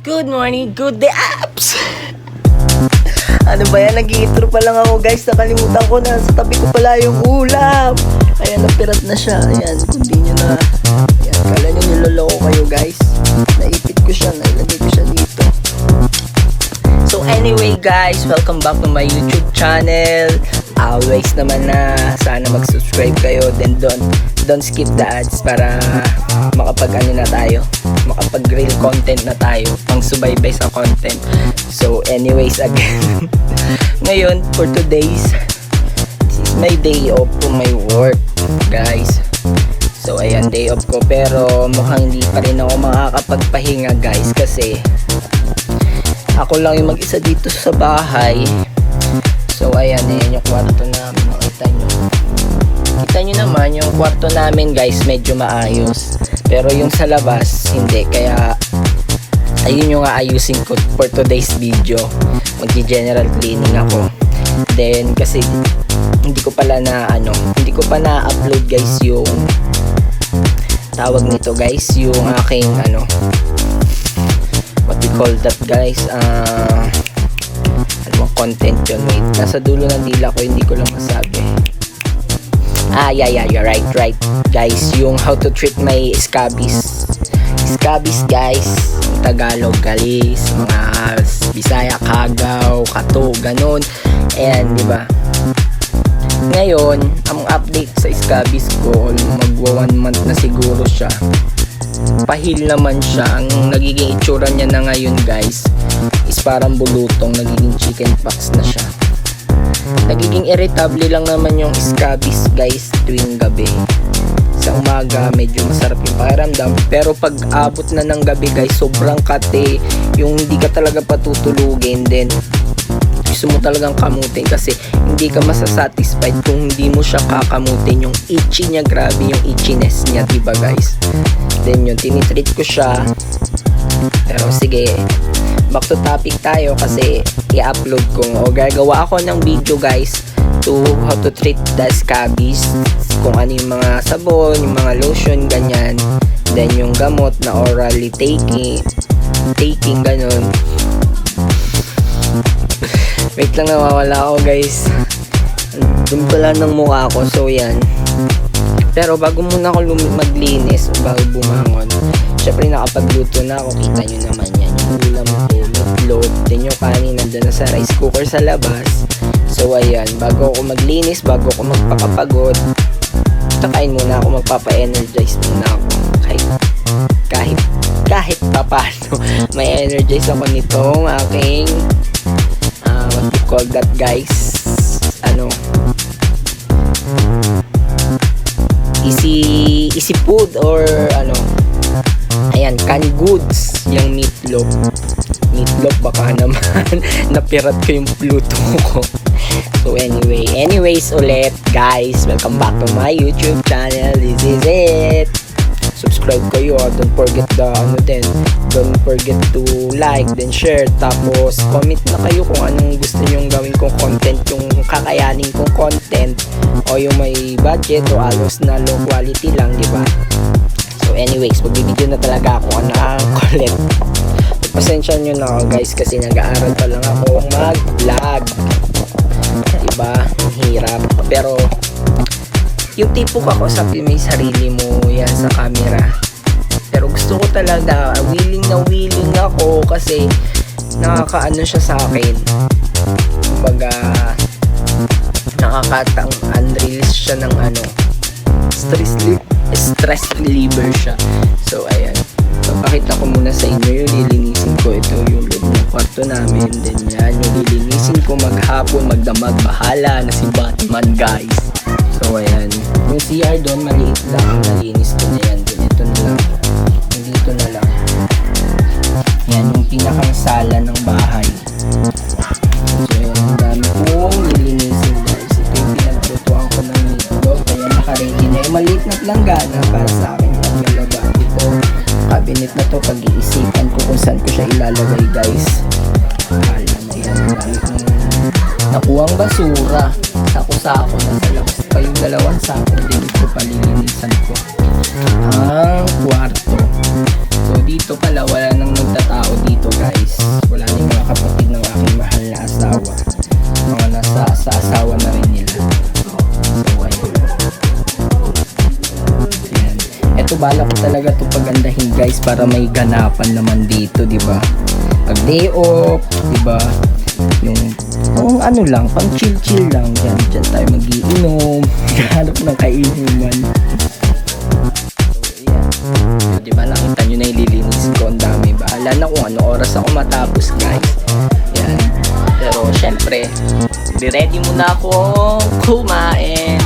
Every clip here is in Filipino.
Good morning, good day, apps! ano ba yan? Nag-intro pa lang ako guys. Nakalimutan ko na. Sa tabi ko pala yung ulam. Ayan, napirat na siya. Ayan, hindi nyo na. Ayan, kala nyo niloloko kayo guys. Naipit ko siya. Nailagay ko siya dito. So anyway guys, welcome back to my YouTube channel. Always naman na sana mag-subscribe kayo then don't don't skip the ads para makapag ano na tayo, makapag real content na tayo, pang subaybay sa content. So anyways again, ngayon for today's this is my day off from my work, guys. So ayan, day off ko pero mukhang hindi pa rin ako makakapagpahinga guys kasi ako lang yung mag-isa dito sa bahay. So, ayan, ayan yung kwarto namin. Makita nyo. Nyo naman, yung kwarto namin, guys, medyo maayos. Pero yung sa labas, hindi. Kaya, ayun yung aayusin ko for today's video. Magki-general cleaning ako. Then, kasi, hindi ko pala na, ano, hindi ko pa na-upload, guys, yung tawag nito, guys, yung aking, ano, what we call that guys uh, ano content yun wait nasa dulo ng dila ko hindi ko lang masabi ah yeah yeah yeah right right. Guys yung how to treat my scabies scabies guys. Tagalog galis mga Bisaya Kagaw Kato ganun. And di ba? Ngayon ang update sa scabies ko magwa one month na siguro siya. Pahil naman siya. Ang nagiging itsura niya na ngayon guys is parang bulutong, nagiging chicken pox na siya. Nagiging irritable lang naman yung scabies guys tuwing gabi. Sa umaga medyo masarap yung pakiramdam. Pero pag abot na ng gabi guys sobrang kate. Yung hindi ka talaga patutulugin then gusto mo talagang kamutin kasi hindi ka masasatisfied kung hindi mo siya kakamutin. Yung itchy niya grabe yung itchiness niya diba guys? Then yun tinitreat ko siya. Pero sige back to topic tayo kasi i-upload ko o gagawa ako ng video guys to how to treat the scabies kung ano yung mga sabon yung mga lotion ganyan then yung gamot na orally taking taking ganun Wait lang nawawala ako guys. Doon pala ng mukha ko. So yan. Pero bago muna ako maglinis, bago bumangon, syempre nakapagluto na ako. Kita nyo naman yan. Ulam ko, meatloaf, din yung kanin. Nandun na sa rice cooker sa labas. So ayan, bago ako maglinis, bago ako magpakapagod, kakain muna ako, magpapa-energize muna ako. Kahit, kahit, kahit papano, may energize ako nitong aking uh, what you call that guys? Ano? Easy easy food or ano? Ayan canned goods. Yung meatloaf meatloaf baka naman napirat ko yung bluetooth ko. So anyway anyways ulit guys welcome back to my youtube channel. This is it. Subscribe kayo ah. don't forget the ano din don't forget to like then share tapos comment na kayo kung anong gusto nyong gawin kong content yung kakayanin kong content o yung may budget o alos na low quality lang di ba? So anyways magbibideo na talaga ako ang collect pasensya nyo na ako guys kasi nag-aaral pa lang ako mag vlog diba? Ang hirap. Pero yung tipo ka sa may sarili mo yan sa camera. Pero gusto ko talaga willing na willing ako kasi nakakaano siya sa akin. Kumbaga nakakatang unrelease siya ng ano stress li- stress reliever siya. So ayan papakita ko muna sa inyo yung lilinisin ko ito yung loob ng kwarto namin then yan yung lilinisin ko maghapon magdamag bahala na si Batman guys So, ayan. Yung CR doon, maliit lang. Nalinis ko na yan. Dito na lang. Dito na lang. Yan, yung pinakang sala ng bahay. ng kwarto. So dito pala wala nang nagtatao dito guys. Wala nang mga kapatid ng aking mahal na asawa. Mga nasa sa asawa na rin nila. So ayun. Yan. Ito bala ko talaga to pagandahin guys para may ganapan naman dito, di ba? Pag day off, di ba? yung kung ano lang, pang chill chill lang dyan, dyan tayo magiinom hanap ng kainuman oras ako matapos, guys. Yan. Pero, syempre, ready muna ako kumain.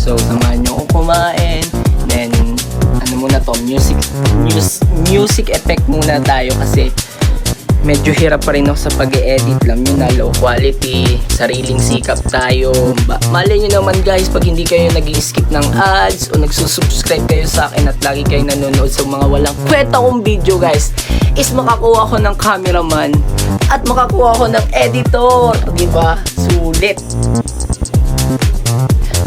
So, samahan nyo ako kumain. Then, ano muna to, music, mus, music effect muna tayo kasi medyo hirap pa rin ako sa pag edit Alam nyo na, low quality, sariling sikap tayo. Ba malay nyo naman guys, pag hindi kayo nag skip ng ads o nagsusubscribe kayo sa akin at lagi kayo nanonood sa mga walang kwenta kong video guys, is makakuha ko ng cameraman at makakuha ko ng editor. di ba Sulit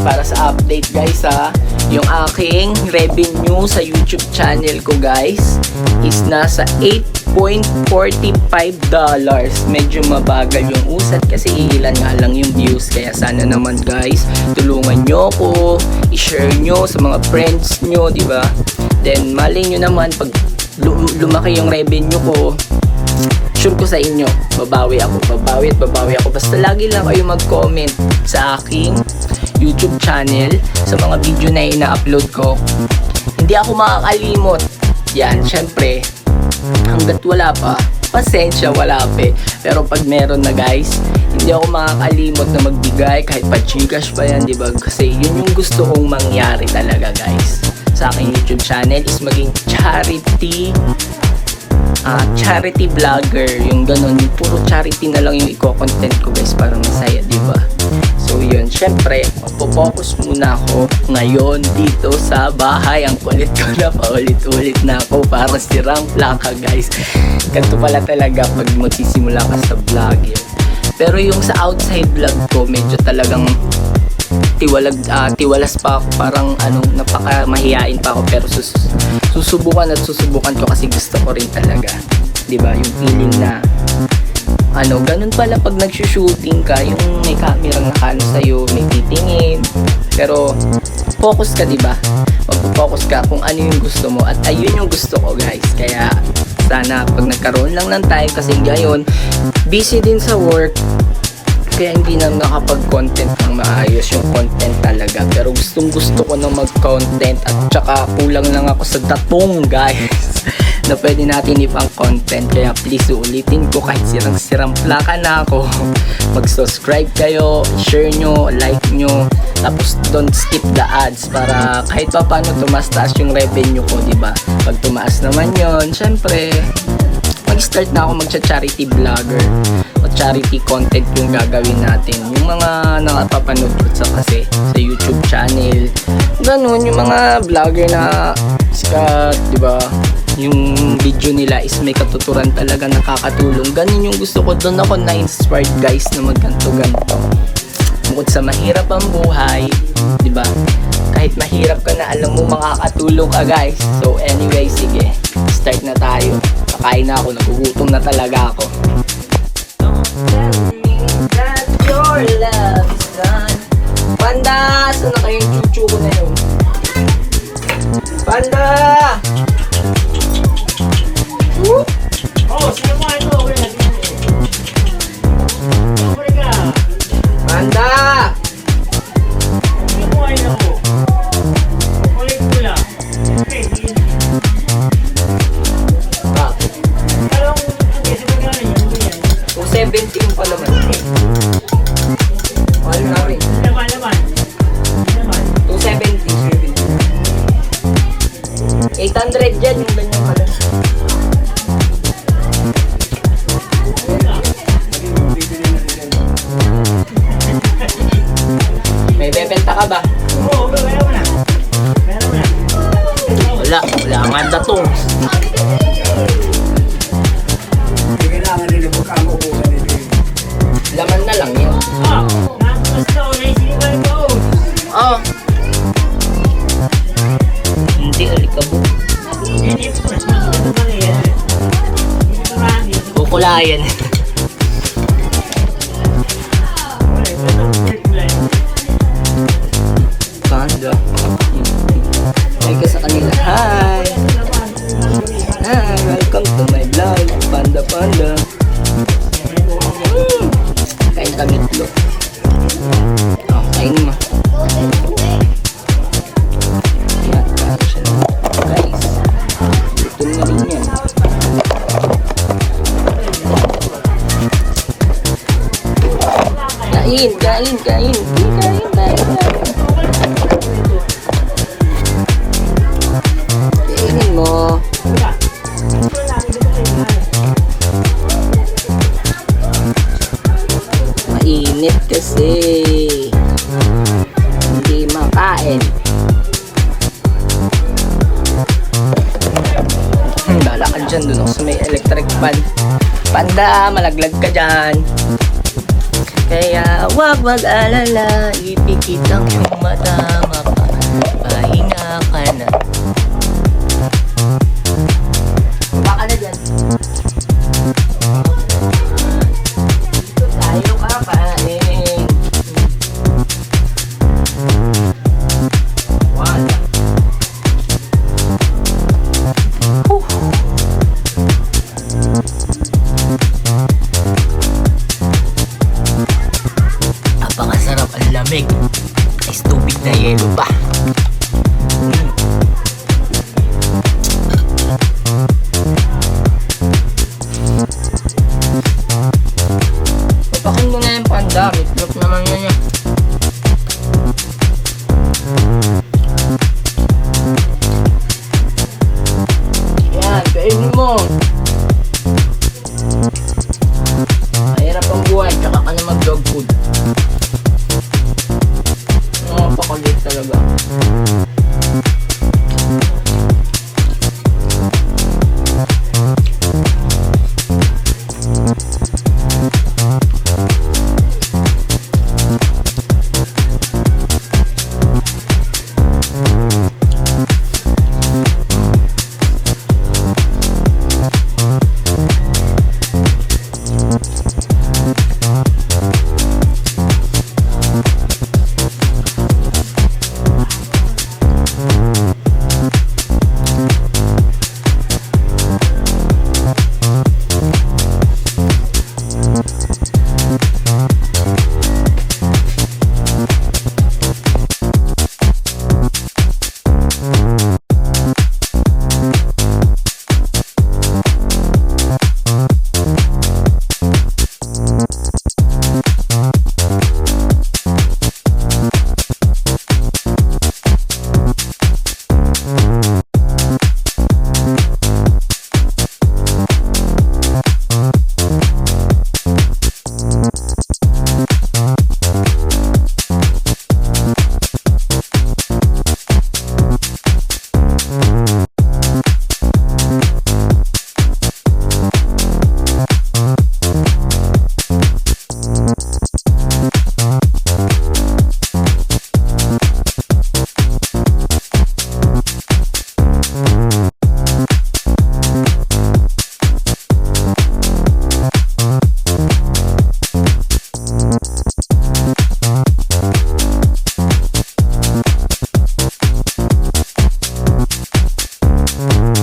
para sa update guys ha? Yung aking revenue sa YouTube channel ko guys is nasa 8.45 dollars. Medyo mabagal yung usat kasi ilan nga lang yung views. Kaya sana naman guys tulungan nyo ako i-share nyo sa mga friends nyo di ba? Then malay nyo naman pag lu- lumaki yung revenue ko sure ko sa inyo, babawi ako, babawi at babawi ako. Basta lagi lang kayo mag-comment sa aking YouTube channel sa mga video na ina-upload ko. Hindi ako makakalimot. Yan, syempre, hanggat wala pa, pasensya, wala pa eh. Pero pag meron na guys, hindi ako makakalimot na magbigay kahit pa Gcash pa yan, di ba? Kasi yun yung gusto kong mangyari talaga guys. Sa aking YouTube channel is maging charity ah, charity vlogger, yung ganun, yung puro charity na lang yung i-content ko guys para masaya, di ba? So yun, syempre, magpo-focus muna ako ngayon dito sa bahay. Ang kulit ko na paulit-ulit na ako para sirang plaka guys. Ganito pala talaga pag magsisimula ka sa vlogger. Pero yung sa outside vlog ko, medyo talagang tiwalag ah, tiwalas pa ako parang ano napaka mahiyain pa ako pero sus, susubukan at susubukan ko kasi gusto ko rin talaga. 'di ba? Yung feeling na ano ganun pala pag nagshooting ka yung may camera na kano sa'yo may titingin. Pero focus ka 'di ba? Magpo-focus ka kung ano yung gusto mo at ayun yung gusto ko guys. Kaya sana pag nagkaroon lang ng time kasi ngayon busy din sa work kaya hindi na nakapag-content ng maayos yung content talaga. Pero gustong gusto ko na mag-content at tsaka kulang lang ako sa datong guys na pwede natin ipang content. Kaya please ulitin ko kahit sirang-sirang plaka na ako. Mag-subscribe kayo, share nyo, like nyo. Tapos don't skip the ads para kahit pa paano tumas taas yung revenue ko, di ba? Pag tumaas naman yon syempre, mag-start na ako magcha-charity vlogger o charity content yung gagawin natin. Yung mga nakapapanood ko sa kasi sa YouTube channel. Ganun, yung mga vlogger na sikat, di ba? Yung video nila is may katuturan talaga nakakatulong. Ganun yung gusto ko. Doon ako na-inspired guys na magganto-ganto. Bukod sa mahirap ang buhay, di ba? Kahit mahirap ka na, alam mo makakatulong ka guys. So anyway, sige. Start na tayo. Kakain na ako, nagugutom na talaga ako. Panda! Saan na kayong chuchu ko na yun? Panda! 800 dyan yung ganyan Kukulayan. Mainit kasi. Hindi makain. Hmm, Bala ka dyan dun ako sa may electric fan. Panda, malaglag ka dyan. Kaya wag mag-alala, ipikit ang iyong mata, Mm-hmm. Mm-hmm.